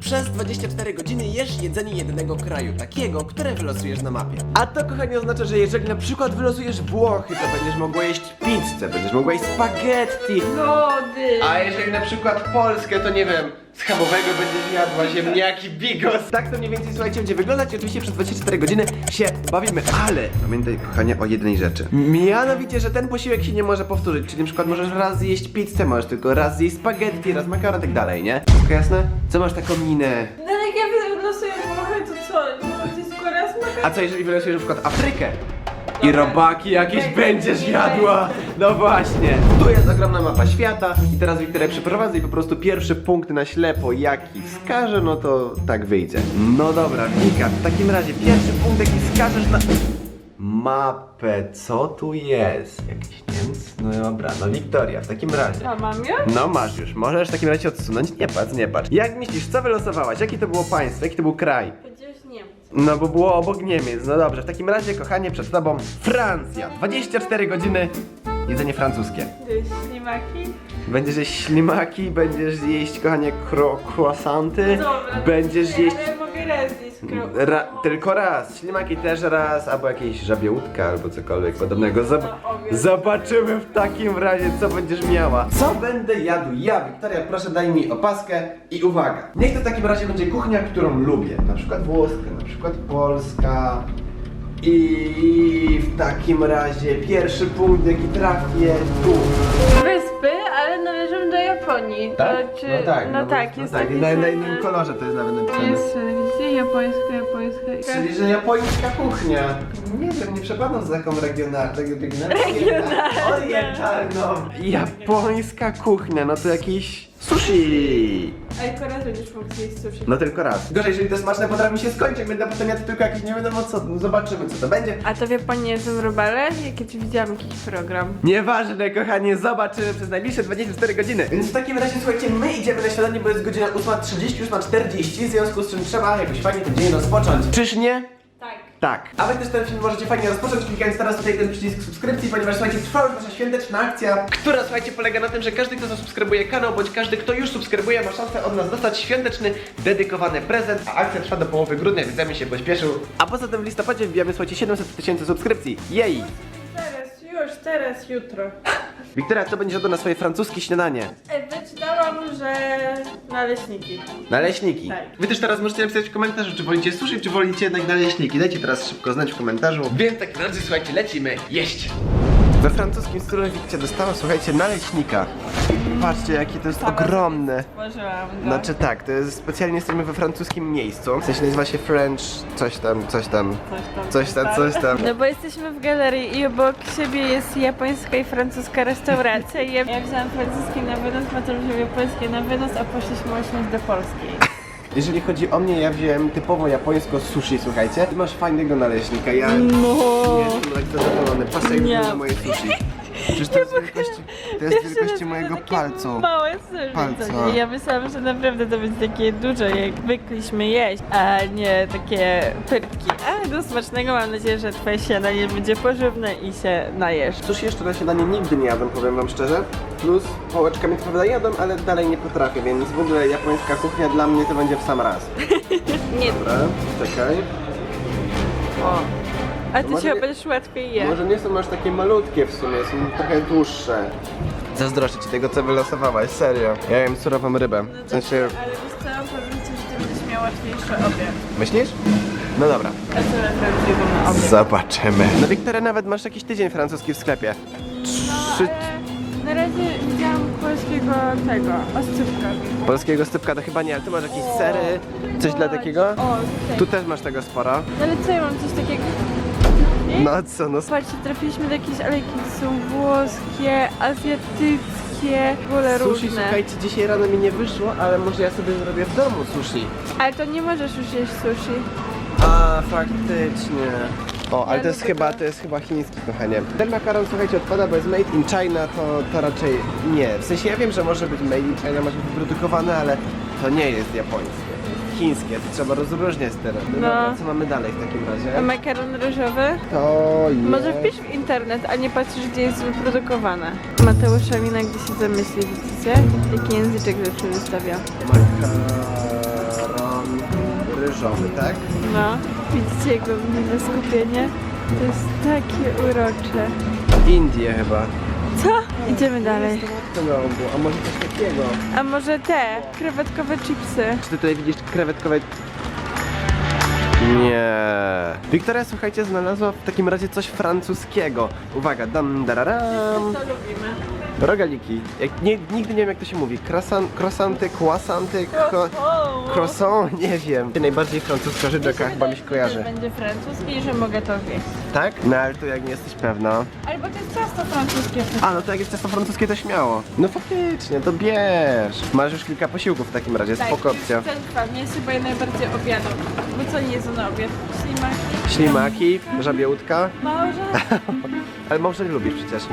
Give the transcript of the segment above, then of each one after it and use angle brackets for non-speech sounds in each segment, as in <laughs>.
Przez 24 godziny jesz jedzenie jednego kraju, takiego, które wylosujesz na mapie. A to, kochani, oznacza, że jeżeli na przykład wylosujesz Włochy, to będziesz mogła jeść pizzę, będziesz mogła jeść spaghetti. Lody! A jeżeli na przykład Polskę, to nie wiem, schabowego będziesz jadła, ziemniaki, bigos. Tak to mniej więcej, słuchajcie, będzie wyglądać i oczywiście przez 24 godziny się bawimy, ale pamiętaj, kochanie, o jednej rzeczy. Mianowicie, że ten posiłek się nie może powtórzyć, czyli na przykład możesz raz zjeść pizzę, możesz tylko raz zjeść spaghetti, raz makaron i tak dalej, nie? Wszystko jasne? Co masz taką minę? No jak ja wylosuję Włochy, to co? Nie mogę zjeść tylko raz makaron? A co jeżeli wylosujesz na przykład Afrykę? I robaki jakieś będziesz jadła! No właśnie! Tu jest ogromna mapa świata i teraz Wiktoria przeprowadzę i po prostu pierwszy punkt na ślepo jaki wskaże, no to tak wyjdzie. No dobra, Wika, w takim razie pierwszy punkt jaki wskażesz na... Mapę, co tu jest? Jakiś Niemc? No dobra, no Wiktoria, w takim razie. A mam już? No masz już, możesz w takim razie odsunąć. Nie patrz, nie patrz. Jak myślisz, co wylosowałaś? Jakie to było państwo? Jaki to był kraj? No bo było obok Niemiec. No dobrze, w takim razie, kochanie, przed tobą Francja. 24 godziny jedzenie francuskie. Ślimaki? Będziesz jeść ślimaki, będziesz jeść, kochanie, kro croissanty, Dobra. będziesz jeść... Ale mogę raz. Ra, tylko raz, ślimaki też raz, albo jakieś żabie łódka, albo cokolwiek podobnego. Zob zobaczymy w takim razie, co będziesz miała. Co będę jadł ja? Wiktoria, proszę daj mi opaskę i uwaga. Niech to w takim razie będzie kuchnia, którą lubię. Na przykład włoska, na przykład polska. I w takim razie pierwszy punkt, jaki trafię tu. Japonii. To czy... No tak, no bo- tak, no jest tak. I na, na innym kolorze to jest nawet napisane. Jest, widzicie, japońska, japońska. Czyli, że japońska kuchnia. Nie wiem, nie przepadam za taką regionalną. Regionalną. Regionalną. Orientalną. Japońska kuchnia, no to jakiś sushi. A tylko raz będziesz mógł zjeść sushi. No tylko raz. Gorzej, jeżeli to smaczne potrafi mi się skończyć, będę potem jadł tylko jakieś nie wiadomo co. No zobaczymy co to będzie. A to w Japonii jedzą robale? Jak ja widziałam jakiś program. Nieważne, kochanie, zobaczymy przez najbliższe 24 godziny. Więc w takim razie, słuchajcie, my idziemy na śniadanie, bo jest godzina 8.30, 8.40, w związku z czym trzeba jakoś fajnie ten dzień rozpocząć. Czyż nie? Tak. A wy też ten film możecie fajnie rozpocząć, klikając teraz tutaj ten przycisk subskrypcji, ponieważ słuchajcie, trwa już nasza świąteczna akcja, która słuchajcie polega na tym, że każdy, kto zasubskrybuje kanał, bądź każdy, kto już subskrybuje, ma szansę od nas dostać świąteczny, dedykowany prezent, a akcja trwa do połowy grudnia, więc ja bym się pośpieszył. A poza tym w listopadzie wbijamy, słuchajcie, 700 tysięcy subskrypcji. Jej! Teraz, już, teraz, jutro. Wiktoria, co będziesz jadła na swoje francuskie śniadanie? E, Wyczytałam, że naleśniki. Naleśniki. Tak. Wy też teraz możecie napisać w komentarzu, czy wolicie sushi, czy wolicie jednak naleśniki. Dajcie teraz szybko znać w komentarzu. Więc takim razie, słuchajcie, lecimy jeść. We francuskim stylu Wikcia dostała, słuchajcie, naleśnika. Patrzcie, jakie to jest ogromne. Stworzyłam go. Znaczy tak, to jest specjalnie jesteśmy we francuskim miejscu. W sensie nazywa się French coś tam, coś tam. Coś tam, coś tam. No bo jesteśmy w galerii i obok siebie jest japońska i francuska restauracja i ja, ja wziąłam francuskie na wynos, potem wziął japońskie na wynos, a poszliśmy osiąść do polskiej. Jeżeli chodzi o mnie, ja wziąłem typowo japońsko sushi, słuchajcie. Ty masz fajnego naleśnika, ja No. nie jestem tak zadowolony. Jak Nie. wygląda moje sushi. Przecież to jest wielkości, to jest wielkości mojego palcu. Małe. Palca. Ja myślałam, że naprawdę to będzie takie duże, jak zwykliśmy jeść, a nie takie pytki. Ale do smacznego mam nadzieję, że twoje śniadanie będzie pożywne i się najesz. Sushi jeszcze na śniadanie nigdy nie jadłem, powiem wam szczerze. Plus pałeczkami to prawda jadłem, ale dalej nie potrafię, więc w ogóle japońska kuchnia dla mnie to będzie w sam raz. Nie. <laughs> Dobra, czekaj. O. A ty Może się nie- będziesz łatwiej je. Może nie są aż takie malutkie w sumie, są trochę dłuższe. Zazdroszczę ci tego, co wylosowałaś, serio. Ja jem surową rybę. W sensie, Ale wiesz co, powiem ci, że ty będziesz miał łatwiejszy obiad. myślisz? No dobra. A co na prawdziwą na obiad? Zobaczymy. No Wiktoria, nawet masz jakiś tydzień francuski w sklepie. Trzy... Na razie widziałam polskiego tego, oscypka. Polskiego stypka to chyba nie, ale tu masz jakieś sery, coś dla takiego? O, tutaj. Tu też masz tego sporo. No ale co, ja mam coś takiego... No co, no Patrzcie, trafiliśmy do jakiejś alejki, gdzie są włoskie, azjatyckie, w ogóle Sushi, różne. słuchajcie, dzisiaj rano mi nie wyszło, ale może ja sobie zrobię w domu sushi. Ale to nie możesz już jeść sushi. A, faktycznie. O, ale Ja to jest chyba, to. to jest chyba chiński, kochanie. Ten makaron, słuchajcie, odpada, bo jest made in China, to, to raczej nie. W sensie ja wiem, że może być made in China, może być wyprodukowane, ale to nie jest japońskie. Chińskie, to trzeba rozróżniać teraz. No, No. dobra, co mamy dalej w takim razie? makaron ryżowy? To jest... Może wpisz w internet, a nie patrzysz, gdzie jest wyprodukowane. Mateusza Mina, gdzie się zamyśli, widzicie? Jaki języczek zawsze wystawia. Makaron... różowy, tak? No, widzicie jego minne skupienie? To jest takie urocze. Indie chyba. Co? Idziemy dalej. To a może coś takiego? A może te krewetkowe chipsy? Czy ty tutaj widzisz krewetkowe... Nie. Wiktoria, słuchajcie, znalazła w takim razie coś francuskiego. Uwaga, dam, dararam. To lubimy. Rogaliki. Jak, nie, nigdy nie wiem jak to się mówi. Croissant, croissanty, croissanty, cro, croissant, nie wiem. Najbardziej francuska rzecz, jaka chyba mi się kojarzy. będzie francuski i że mogę to zjeść. Tak? No ale to jak nie jesteś pewna. Albo to jest ciasto francuskie. A, no to jak jest ciasto francuskie, to śmiało. No faktycznie, to bierz. Masz już kilka posiłków w takim razie, Tak, spoko opcja. Ten mnie się boję najbardziej obiadu. Bo co nie jedzą na obiad? Ślimaki? Ślimaki, żabie łódka. Małże? <laughs> Ale może nie lubisz przecież. <laughs>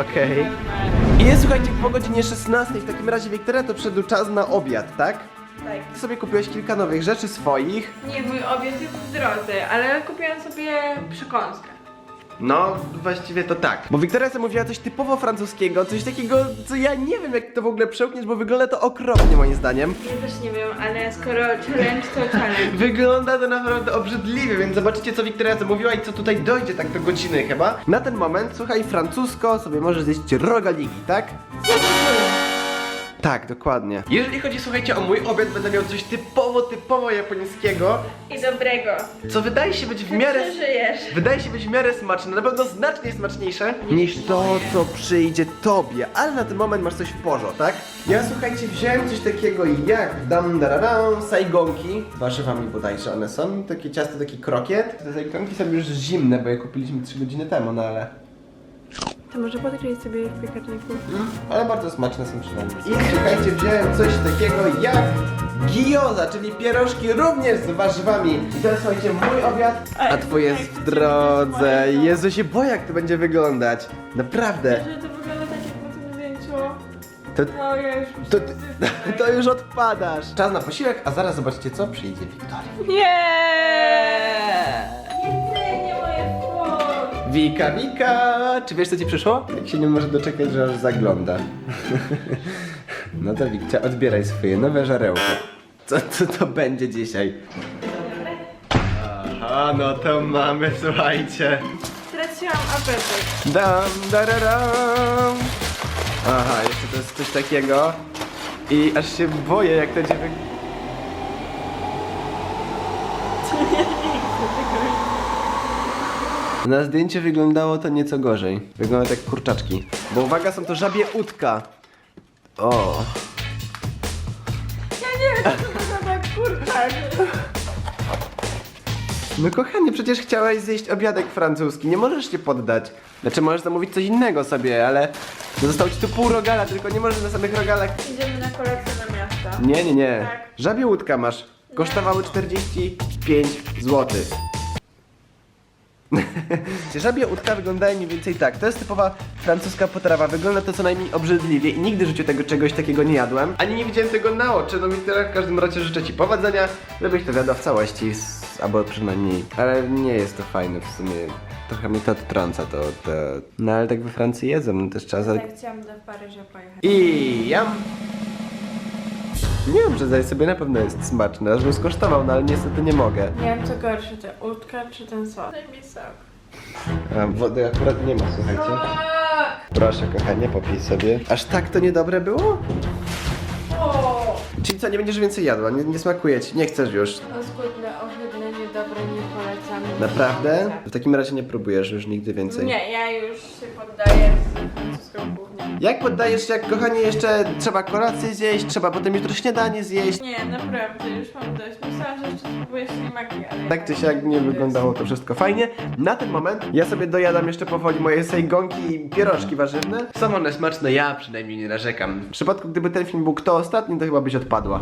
Okej. normalne. I jest, słuchajcie, po godzinie 16 w takim razie, Wiktoria, to przyszedł czas na obiad, tak? Tak. Ty sobie kupiłeś kilka nowych rzeczy swoich. Nie, mój obiad jest w drodze, ale kupiłam sobie przekąskę. No, właściwie to tak. Bo Wiktoria zamówiła coś typowo francuskiego, coś takiego, co ja nie wiem, jak to w ogóle przełkniesz, bo wygląda to okropnie moim zdaniem. Ja też nie wiem, ale skoro challenge to challenge. <laughs> Wygląda to naprawdę obrzydliwie, więc zobaczycie, co Wiktoria zamówiła i co tutaj dojdzie tak do godziny chyba. Na ten moment, słuchaj, francusko sobie możesz zjeść rogaliki, tak? Tak, dokładnie. Jeżeli chodzi, słuchajcie, o mój obiad, będę miał coś typowo, typowo japońskiego, I dobrego. co wydaje się być w miarę... Przeżyjesz. Wydaje się być w miarę smaczne, na pewno znacznie smaczniejsze niż to, co przyjdzie tobie, ale na ten moment masz coś w porzo, tak? Ja słuchajcie, wziąłem coś takiego jak dam dararam, sajgonki, warzywami bodajże one są, takie ciasto, taki krokiet. Te sajgonki są już zimne, bo je kupiliśmy 3 godziny temu, no ale... To może podgrzej sobie w piekarniku. Mm, ale bardzo smaczne są przynajmniej. I słuchajcie, wziąłem coś takiego jak gioza, czyli pierożki również z warzywami. I to jest słuchajcie mój obiad, a twój jest w drodze. Jezu, się boję jak to będzie wyglądać. Naprawdę. Że to wygląda tak jak po tym zdjęciu. To, To ja już to, to <laughs> już odpadasz. Czas na posiłek, a zaraz zobaczycie co przyjdzie Wiktoria. Nie! Wika, Wika! Czy wiesz co ci przyszło? Jak się nie może doczekać, że aż zagląda. No to Wikcia, odbieraj swoje nowe żarełko. Co, co to będzie dzisiaj? Aha, no to mamy, słuchajcie. Straciłam apetyt. Dam, dararam. Aha, jeszcze to jest coś takiego. I aż się boję, jak to będzie wy... Na zdjęciu wyglądało to nieco gorzej. Wygląda jak kurczaczki. Bo uwaga, są to żabie udka. O. Ja nie wiem, co to wygląda jak kurczak. No kochanie, przecież chciałeś zjeść obiadek francuski, nie możesz się poddać. Znaczy możesz zamówić coś innego sobie, ale został ci tu pół rogala, tylko nie możesz na samych rogalach. Idziemy na kolację na miasto. Nie, nie, nie. Tak. Żabie łódka masz. Kosztowały 45 zł. <laughs> Żabie łódka wyglądają mniej więcej tak. To jest typowa francuska potrawa. Wygląda to co najmniej obrzydliwie i nigdy w życiu tego czegoś takiego nie jadłem. Ani nie widziałem tego na oczy. No mi tyle w każdym razie życzę ci powodzenia, żebyś to zjadła w całości. Albo przynajmniej. Ale nie jest to fajne w sumie. Trochę mi to odtrąca to, to. No ale tak we Francji jedzą, no też trzeba za... Tak chciałam do Paryża pojechać. I jam. Nie wiem, że zdaję sobie na pewno jest smaczne, aż bym skosztował, no ale niestety nie mogę. Nie wiem co gorsze, te udka czy ten sos. Daj mi sok. A wody akurat nie ma, słuchajcie. Proszę kochanie, popij sobie. Aż tak to niedobre było? O! Czyli co, nie będziesz więcej jadła, nie, nie smakuje ci, nie chcesz już. Oskudne, ohydne, niedobre, nie polecam. Naprawdę? W takim razie nie próbujesz już nigdy więcej. Nie, ja już się poddaję. Jak poddajesz się, jak kochanie jeszcze trzeba kolację zjeść, trzeba potem jutro śniadanie zjeść. Nie, naprawdę, już mam dość. Myślałam, że jeszcze spróbuję ślimaki, ale... Tak czy siak nie wyglądało to wszystko fajnie. Na ten moment ja sobie dojadam jeszcze powoli moje sejgonki i pierożki warzywne. Są one smaczne, ja przynajmniej nie narzekam. W przypadku gdyby ten film był kto ostatni, to chyba byś odpadła.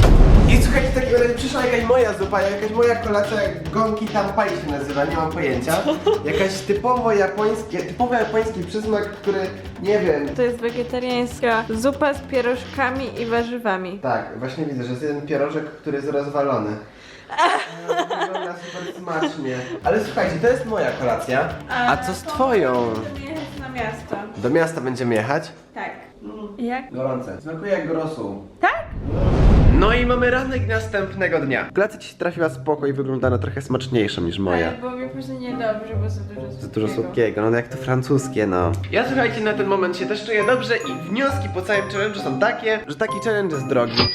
I słuchajcie, w takim razie przyszła jakaś moja zupa, jakaś moja kolacja, gonki tampai się nazywa, nie mam pojęcia. Jakaś typowo japońskie, typowo japoński przysmak, który nie wiem. To jest wegetariańska zupa z pierożkami i warzywami. Tak, właśnie widzę, że jest jeden pierożek, który jest rozwalony. To Wygląda super smacznie. Ale słuchajcie, to jest moja kolacja. A co z twoją? Będziemy jechać na miasto. Do miasta będziemy jechać? Tak. Jak? Gorące. Smakuje jak rosół. Tak? No i mamy ranek następnego dnia. Klacja ci się trafiła spoko i wygląda na trochę smaczniejszą niż moja. Ale było mi później niedobrze, bo za dużo. Za dużo słodkiego, no jak to francuskie, no. Ja słuchajcie, na ten moment się też czuję dobrze i wnioski po całym challenge'u są takie, że taki challenge jest drogi.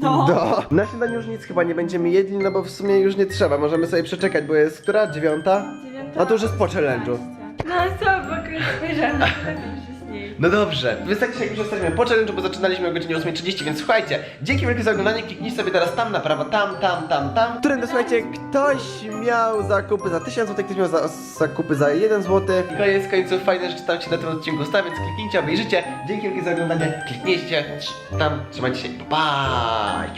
No. Do. Na śniadanie już nic chyba nie będziemy jedli, no bo w sumie już nie trzeba. Możemy sobie przeczekać, bo jest która? Dziewiąta? Dziewiąta, No to już jest po challenge'u. No co, bo wcześniej. <laughs> No dobrze, wystarczy jak już jesteśmy po challenge'u, bo zaczynaliśmy o godzinie 8.30, więc słuchajcie, dzięki wielkie za oglądanie, kliknij sobie teraz tam na prawo, tam, tam, tam, tam. Którędy, słuchajcie, ktoś miał zakupy za 1000 zł, ktoś miał za, zakupy za 1 zł. I koniec końców, fajne rzeczy tam się na tym odcinku stawiać, więc kliknijcie, obejrzyjcie. Dzięki wielkie za oglądanie, kliknijcie, tam, trzymajcie się, pa! pa.